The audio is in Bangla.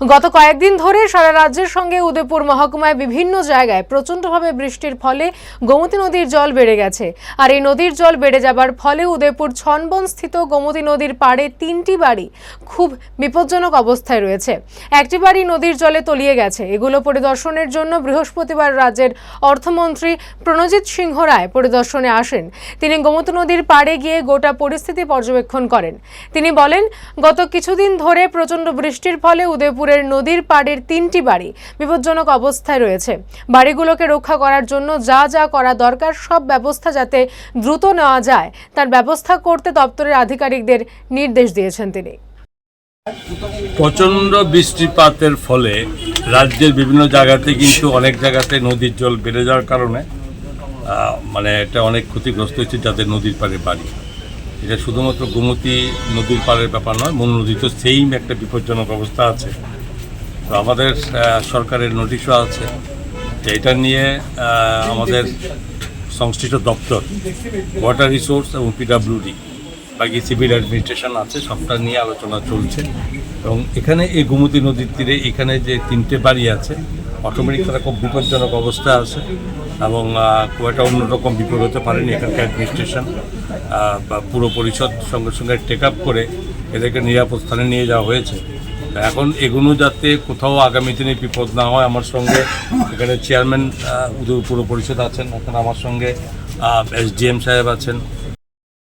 গত কয়েকদিন ধরে সারা রাজ্যের সঙ্গে উদয়পুর মহকুমায় বিভিন্ন জায়গায় প্রচণ্ডভাবে বৃষ্টির ফলে গোমতী নদীর জল বেড়ে গেছে। আর এই নদীর জল বেড়ে যাবার ফলে উদয়পুর ছনবন স্থিত গোমতী নদীর পাড়ে তিনটি বাড়ি খুব বিপজ্জনক অবস্থায় রয়েছে। একটি বাড়ি নদীর জলে তলিয়ে গেছে। এগুলো পরিদর্শনের জন্য বৃহস্পতিবার রাজ্যের অর্থমন্ত্রী প্রণজিৎ সিংহ রায় পরিদর্শনে আসেন। তিনি গোমতী নদীর পাড়ে গিয়ে গোটা পরিস্থিতি পর্যবেক্ষণ করেন। তিনি বলেন, গত কিছুদিন ধরে প্রচণ্ড বৃষ্টির ফলে উদয়পুরের নদীর পাড়ের তিনটি বাড়ি বিপজ্জনক অবস্থায় রয়েছে। বাড়িগুলোকে রক্ষা করার জন্য যা যা করা দরকার, সব ব্যবস্থা যাতে দ্রুত নেওয়া যায়, তার ব্যবস্থা করতে দপ্তরের আধিকারিকদের নির্দেশ দিয়েছেন তিনি। প্রচণ্ড বৃষ্টিপাতের ফলে রাজ্যের বিভিন্ন জায়গাতে কিন্তু অনেক জায়গাতে নদীর জল বেড়ে যাওয়ার কারণে মানে এটা অনেক ক্ষতিগ্রস্ত হয়েছে যাদের নদীর পাড়ে বাড়ি। এটা শুধুমাত্র গোমতী নদীর পাড়ের ব্যাপার নয় মন নদী তো সেইম একটা বিপজ্জনক অবস্থা আছে। তো আমাদের সরকারের নোটিশও আছে এটা নিয়ে আমাদের সংশ্লিষ্ট দপ্তর ওয়াটার রিসোর্স এবং পিডাব্লিউডি বাকি সিভিল অ্যাডমিনিস্ট্রেশন আছে, সবটা নিয়ে আলোচনা চলছে। এবং এখানে এই গোমতী নদীর তীরে এখানে যে তিনটে বাড়ি আছে অটোমেটিক তারা খুব বিপজ্জনক অবস্থা আছে এবং খুব একটা অন্যরকম বিপদ হতে পারেনি এখানকার অ্যাডমিনিস্ট্রেশন বা পুরো পরিষদ সঙ্গে সঙ্গে টেক আপ করে এদেরকে নিরাপদ স্থানে নিয়ে যাওয়া হয়েছে। এখন এগুলো যাতে কোথাও আগামী দিনে বিপদ না হয়, আমার সঙ্গে এখানে চেয়ারম্যান উদয়পুর পরিষদ আছেন, এখন আমার সঙ্গে এস এসডিএম সাহেব আছেন।